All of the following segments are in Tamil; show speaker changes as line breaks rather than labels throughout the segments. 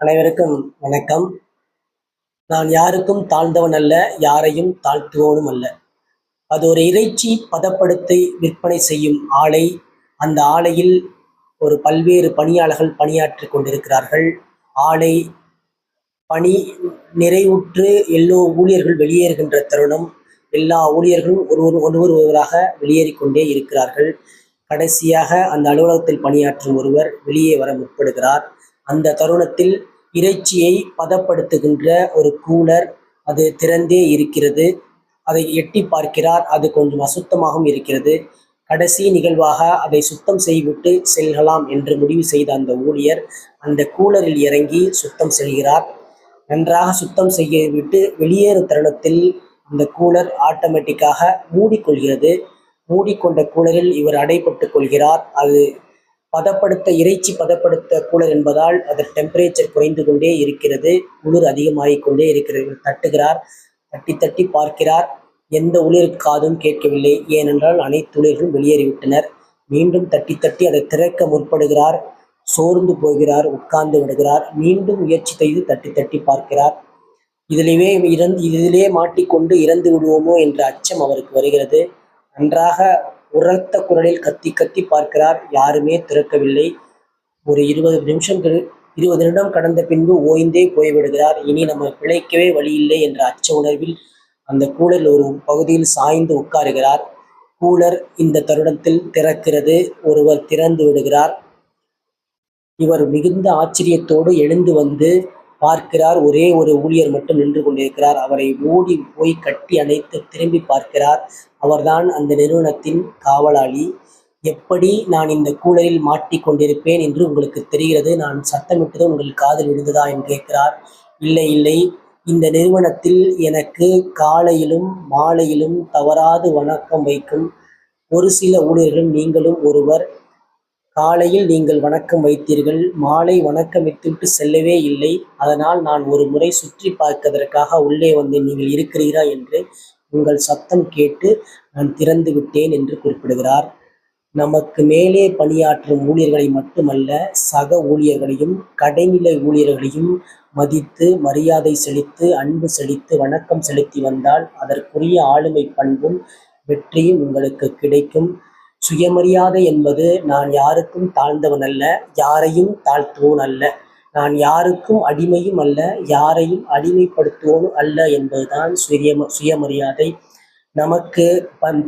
அனைவருக்கும் வணக்கம். நான் யாருக்கும் தாழ்ந்தவன் அல்ல யாரையும் தாழ்த்துவோனும் அல்ல. அது ஒரு இறைச்சி பதப்படுத்தி விற்பனை செய்யும் ஆலை. அந்த ஆலையில் ஒரு பல்வேறு பணியாளர்கள் பணியாற்றி கொண்டிருக்கிறார்கள். ஆலை பணி நிறைவுற்று எல்லோ ஊழியர்கள் வெளியேறுகின்ற தருணம். எல்லா ஊழியர்களும் ஒருவர் ஒருவர் ஒருவராக வெளியேறிக்கொண்டே இருக்கிறார்கள். கடைசியாக அந்த அலுவலகத்தில் பணியாற்றும் ஒருவர் வெளியே வர முற்படுகிறார். அந்த தருணத்தில் இறைச்சியை பதப்படுத்துகின்ற ஒரு கூலர் அது திறந்தே இருக்கிறது. அதை எட்டி பார்க்கிறார். அது கொஞ்சம் அசுத்தமாகவும் இருக்கிறது. கடைசி நிகழ்வாக அதை சுத்தம் செய்துவிட்டு செல்கலாம் என்று முடிவு செய்த அந்த ஊழியர் அந்த கூலரில் இறங்கி சுத்தம் செய்கிறார் நன்றாக சுத்தம் செய்ய விட்டு வெளியேறும் தருணத்தில் அந்த கூலர் ஆட்டோமேட்டிக்காக மூடிக்கொள்கிறது. மூடிக்கொண்ட கூலரில் இவர் அடைப்பட்டு கொள்கிறார். அது பதப்படுத்த இறைச்சி பதப்படுத்த கூலர் என்பதால் அதன் டெம்பரேச்சர் குறைந்து கொண்டே இருக்கிறது. குளிர் அதிகமாகிக்கொண்டே இருக்கிறது. தட்டுகிறார் தட்டி தட்டி பார்க்கிறார். எந்த ஊழியருக்கு காதும் கேட்கவில்லை. ஏனென்றால் அனைத்து ஊழியர்களும் வெளியேறிவிட்டனர். மீண்டும் தட்டி தட்டி அதை திறக்க முற்படுகிறார். சோர்ந்து போகிறார் உட்கார்ந்து விடுகிறார். மீண்டும் முயற்சி செய்து தட்டி தட்டி பார்க்கிறார். இதிலேயே இறந்து இதிலே மாட்டிக்கொண்டு இறந்து விடுவோமோ என்ற அச்சம் அவருக்கு வருகிறது. நன்றாக உரத்த குரலில் கத்தி கத்தி பார்க்கிறார். யாருமே திறக்கவில்லை. ஒரு இருபது நிமிஷம் இருபது நிமிடம் கடந்த பின்பு ஓய்ந்தே போய்விடுகிறார். இனி நம்ம பிழைக்கவே வழி இல்லை என்ற அச்ச உணர்வில் அந்த கூலர் ஒரு பகுதியில் சாய்ந்து உட்காருகிறார். கூலர் இந்த தருணத்தில் திறக்கிறது. ஒருவர் திறந்து விடுகிறார். இவர் மிகுந்த ஆச்சரியத்தோடு எழுந்து வந்து பார்க்கிறார். ஒரே ஒரு ஊழியர் மட்டும் நின்று கொண்டிருக்கிறார். அவரை ஓடி போய் கட்டி அணைத்து திரும்பி பார்க்கிறார். அவர்தான் அந்த நிறுவனத்தின் காவலாளி. எப்படி நான் இந்த கூலரில் மாட்டிக்கொண்டிருப்பேன் என்று உங்களுக்கு தெரிகிறது. நான் சத்தமிட்டதும் உங்கள் காதில் விழுந்ததா? என்று கேட்கிறார். இல்லை இல்லை. இந்த நிறுவனத்தில் எனக்கு காலையிலும் மாலையிலும் தவறாது வணக்கம் வைக்கும். ஒரு சில ஊழியர்களும் நீங்களும் ஒருவர் காலையில் நீங்கள் வணக்கம் வைத்தீர்கள். மாலை வணக்கம் விட்டுவிட்டு செல்லவே இல்லை. அதனால் நான் ஒரு முறை சுற்றி பார்ப்பதற்காக உள்ளே வந்தேன் நீங்கள் இருக்கிறீரா என்று உங்கள் சத்தம் கேட்டு நான் திறந்து விட்டேன் என்று குறிப்பிடுகிறார். நமக்கு மேலே பணியாற்றும் ஊழியர்களை மட்டுமல்ல சக ஊழியர்களையும் கடைநிலை ஊழியர்களையும் மதித்து மரியாதை செலுத்து அன்பு செலுத்து வணக்கம் செலுத்தி வந்தால் அதற்குரிய ஆளுமை பண்பும் வெற்றியும் உங்களுக்கு கிடைக்கும். சுயமரியாதை என்பது நான் யாருக்கும் தாழ்ந்தவன் அல்ல யாரையும் தாழ்த்துவோன் அல்ல. நான் யாருக்கும் அடிமையும் அல்ல யாரையும் அடிமைப்படுத்துவோனும் அல்ல என்பதுதான் சுய சுயமரியாதை. நமக்கு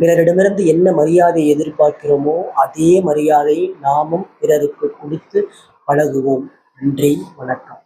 பிறரிடமிருந்து என்ன மரியாதை எதிர்பார்க்கிறோமோ அதே மரியாதையை நாமும் பிறருக்கு கொடுத்து பழகுவோம். நன்றி வணக்கம்.